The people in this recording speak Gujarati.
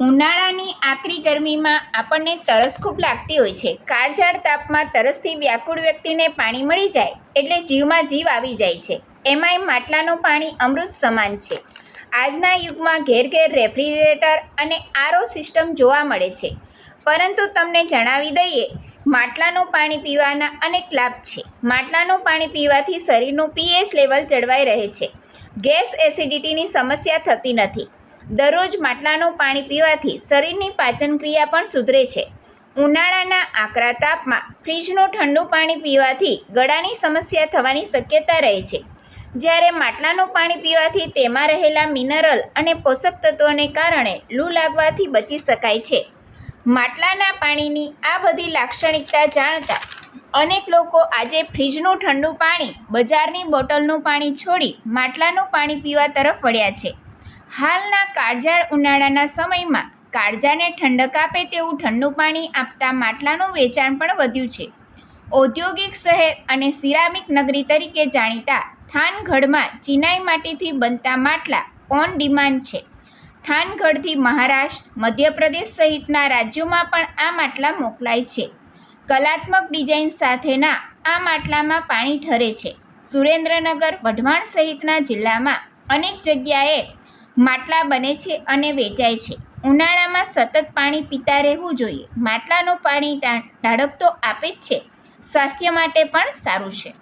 ઉનાળાની આકરી ગરમીમાં આપણને તરસ ખૂબ લાગતી હોય છે. કાળઝાળ તાપમાં તરસથી વ્યાકુળ વ્યક્તિને પાણી મળી જાય એટલે જીવમાં જીવ આવી જાય છે. એમાંય માટલાનું પાણી અમૃત સમાન છે. આજના યુગમાં ઘેર ઘેર રેફ્રિજરેટર અને આરો સિસ્ટમ જોવા મળે છે. પરંતુ તમને જણાવી દઈએ, માટલાનું પાણી પીવાના અનેક લાભ છે. માટલાનું પાણી પીવાથી શરીરનું પીએચ લેવલ જળવાઈ રહે છે. ગેસ એસિડિટીની સમસ્યા થતી નથી. દરરોજ માટલાનું પાણી પીવાથી શરીરની પાચન ક્રિયા પણ સુધરે છે. ઉનાળાના આકરા તાપમાં ફ્રીજનું ઠંડુ પાણી પીવાથી ગળાની સમસ્યા થવાની શક્યતા રહે છે. જ્યારે માટલાનું પાણી પીવાથી તેમાં રહેલા મિનરલ અને પોષક તત્વોને કારણે લૂ લાગવાથી બચી શકાય છે. માટલાના પાણીની આ બધી લાક્ષણિકતા જાણતા અનેક લોકો આજે ફ્રીજનું ઠંડુ પાણી, બજારની બોટલનું પાણી છોડી માટલાનું પાણી પીવા તરફ વળ્યા છે. હાલના કાળઝાળ ઉનાળાના સમયમાં કાળજાને ઠંડક આપે તેવું ઠંડુ પાણી આપતા માટલાનું વેચાણ પણ વધ્યું છે. ઔદ્યોગિક શહેર અને સિરામિક નગરી તરીકે જાણીતા થાનગઢમાં ચિનાઈ માટીથી બનતા માટલા ઓન ડિમાન્ડ છે. થાનગઢથી મહારાષ્ટ્ર, મધ્યપ્રદેશ સહિતના રાજ્યોમાં પણ આ માટલા મોકલાય છે. કલાત્મક ડિઝાઇન સાથેના આ માટલામાં પાણી ઠરે છે. સુરેન્દ્રનગર, વઢવાણ સહિતના જિલ્લામાં અનેક જગ્યાએ માટલા બને છે અને વેચાય છે. ઉનાળામાં સતત પાણી પીતા રહેવું જોઈએ. માટલાનું પાણી ઢાળક તો આપે જ છે. સ્વાસ્થ્ય માટે પણ સારું છે.